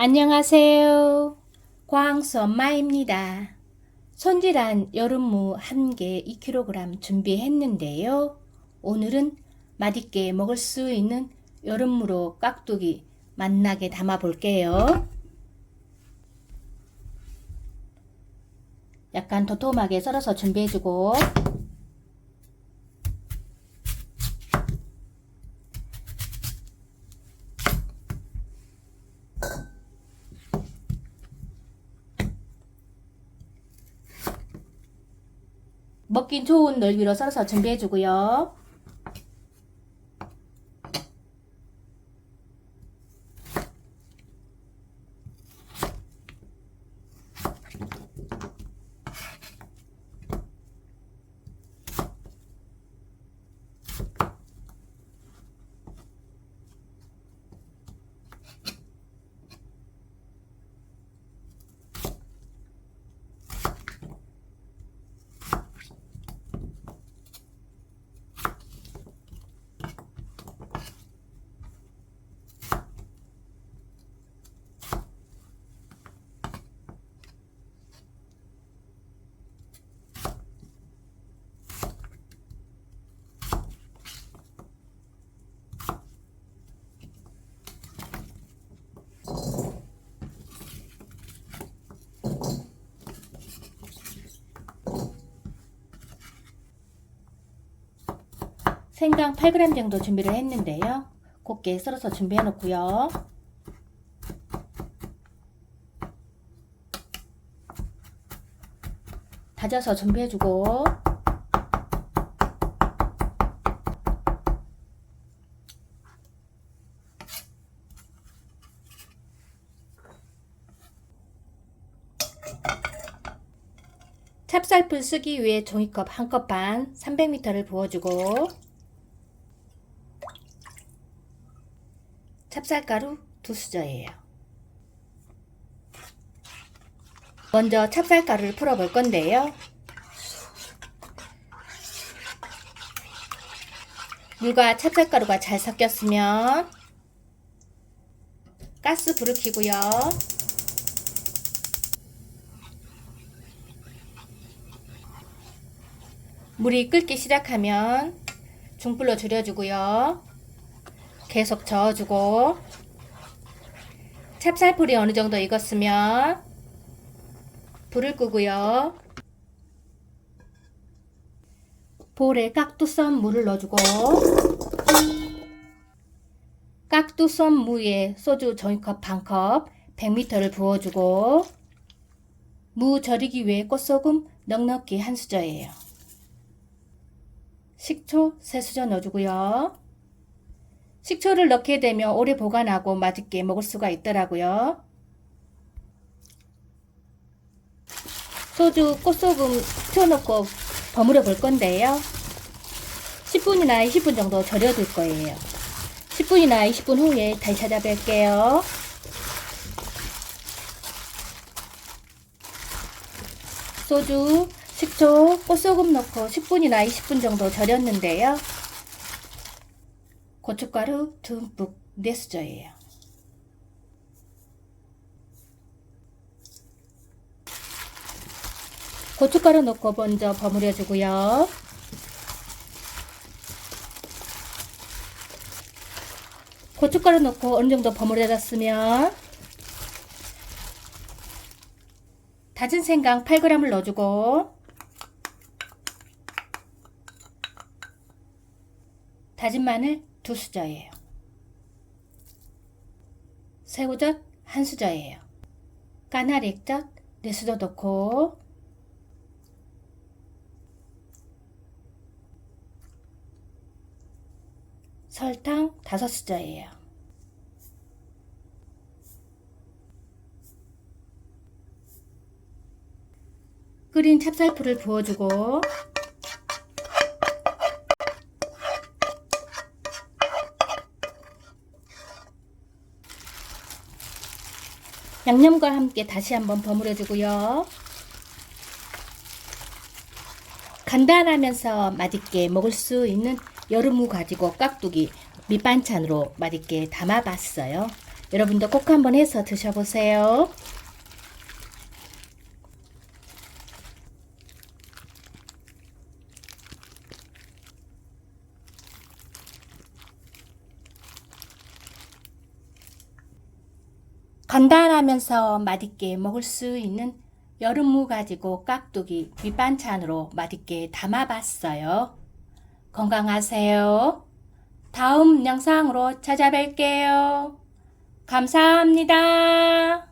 안녕하세요. 광수 엄마입니다. 손질한 여름무 1개 2kg 준비했는데요. 오늘은 맛있게 먹을 수 있는 여름무로 깍두기 맛나게 담아 볼게요. 약간 도톰하게 썰어서 준비해주고 먹긴 좋은 넓이로 썰어서 준비해 주고요. 생강 8g 정도 준비를 했는데요. 곱게 썰어서 준비해 놓고요. 다져서 준비해 주고 찹쌀풀 쓰기 위해 종이컵 한 컵 반 300ml를 부어주고 찹쌀가루 두 수저예요. 먼저 찹쌀가루를 풀어 볼 건데요. 물과 찹쌀가루가 잘 섞였으면 가스 불을 켜고요. 물이 끓기 시작하면 중불로 줄여주고요. 계속 저어주고 찹쌀풀이 어느 정도 익었으면 불을 끄고요. 볼에 깍두 썬 물을 넣어주고 깍두 썬 무에 소주 종이컵 반컵 100ml를 부어주고 무 절이기 위해 꽃소금 넉넉히 한 수저예요. 식초 3수저 넣어주고요. 식초를 넣게 되면 오래 보관하고 맛있게 먹을 수가 있더라고요. 소주, 꽃소금 튀어놓고 버무려 볼 건데요. 10분이나 20분 정도 절여둘 거예요. 10분이나 20분 후에 다시 찾아뵐게요. 소주, 식초, 꽃소금 넣고 10분이나 20분 정도 절였는데요. 고춧가루 듬뿍 4수저예요. 고춧가루 넣고 먼저 버무려 주고요. 고춧가루 넣고 어느 정도 버무려졌으면 다진 생강 8g을 넣어주고 다진 마늘 두 수저예요. 새우젓 한 수저예요. 까나리 액젓 네 수저 넣고 설탕 다섯 수저예요. 끓인 찹쌀풀을 부어주고 양념과 함께 다시 한번 버무려 주고요. 간단하면서 맛있게 먹을 수 있는 여름무 가지고 깍두기 밑반찬으로 맛있게 담아봤어요. 여러분도 꼭 한번 해서 드셔보세요. 간단하면서 맛있게 먹을 수 있는 여름무 가지고 깍두기 밑반찬으로 맛있게 담아봤어요. 건강하세요. 다음 영상으로 찾아뵐게요. 감사합니다.